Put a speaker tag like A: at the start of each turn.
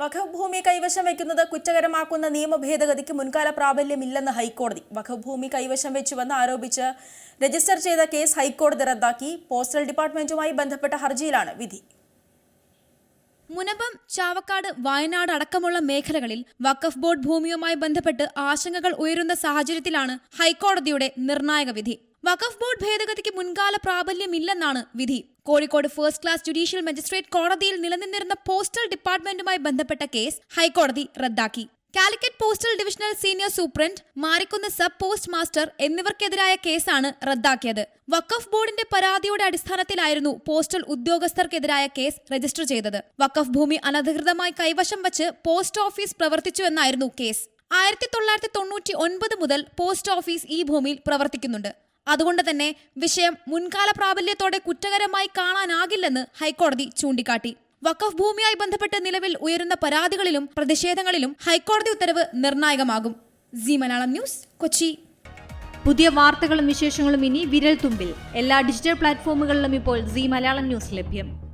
A: വഖഫ് ഭൂമി കൈവശം വയ്ക്കുന്നത് കുറ്റകരമാക്കുന്ന നിയമ ഭേദഗതിക്ക് മുൻകാല പ്രാബല്യമില്ലെന്ന് ഹൈക്കോടതി. വഖഭൂമി ഭൂമി കൈവശം വെച്ചുവെന്ന് ആരോപിച്ച് രജിസ്റ്റർ ചെയ്ത കേസ് ഹൈക്കോടതി റദ്ദാക്കി. പോസ്റ്റൽ ഡിപ്പാർട്ട്മെന്റുമായി ബന്ധപ്പെട്ട ഹർജിയിലാണ് വിധി.
B: മുനമ്പം ചാവക്കാട് വയനാട് അടക്കമുള്ള മേഖലകളിൽ വഖഫ് ബോർഡ് ഭൂമിയുമായി ബന്ധപ്പെട്ട് ആശങ്കകൾ ഉയരുന്ന സാഹചര്യത്തിലാണ് ഹൈക്കോടതിയുടെ നിർണായക വിധി. വഖഫ് ബോർഡ് ഭേദഗതിക്ക് മുൻകാല പ്രാബല്യമില്ലെന്നാണ് വിധി. Kozhikode first class judicial magistrate കോടതിയിൽ നിലനിന്നിരുന്ന പോസ്റ്റൽ ഡിപ്പാർട്ട്മെന്റുമായി ബന്ധപ്പെട്ട കേസ് ഹൈക്കോടതി റദ്ദാക്കി. Calicut postal divisional senior superintendent Marikkunnu sub post master എന്നിവർക്കെതിരായ കേസാണ് റദ്ദാക്കിയത്. വഖഫ് ബോർഡിന്റെ പരാതിയുടെ അടിസ്ഥാനത്തിലായിരുന്നു പോസ്റ്റൽ ഉദ്യോഗസ്ഥർക്കെതിരായ കേസ് രജിസ്റ്റർ ചെയ്തത്. വഖഫ് ഭൂമി അനധികൃതമായി കൈവശം വച്ച് പോസ്റ്റ് ഓഫീസ് പ്രവർത്തിച്ചുവെന്നായിരുന്നു കേസ് ആയിരത്തി തൊള്ളായിരത്തി തൊണ്ണൂറ്റി ഒൻപത് മുതൽ പോസ്റ്റ് ഓഫീസ് ഈ ഭൂമിയിൽ പ്രവർത്തിക്കുന്നുണ്ട്. അതുകൊണ്ട് തന്നെ വിഷയം മുൻകാല പ്രാബല്യത്തോടെ കുറ്റകരമായി കാണാനാകില്ലെന്ന് ഹൈക്കോടതി ചൂണ്ടിക്കാട്ടി. വഖഫ് ഭൂമിയായി ബന്ധപ്പെട്ട് നിലവിൽ ഉയരുന്ന പരാതികളിലും പ്രതിഷേധങ്ങളിലും ഹൈക്കോടതി ഉത്തരവ് നിർണായകമാകും. Zee Malayalam news Kochi.
C: പുതിയ വാർത്തകളും വിശേഷങ്ങളും ഇനി വിരൽ തുമ്പിൽ എല്ലാ ഡിജിറ്റൽ പ്ലാറ്റ്ഫോമുകളിലും ഇപ്പോൾ സി മലയാളം ന്യൂസ് ലഭ്യം.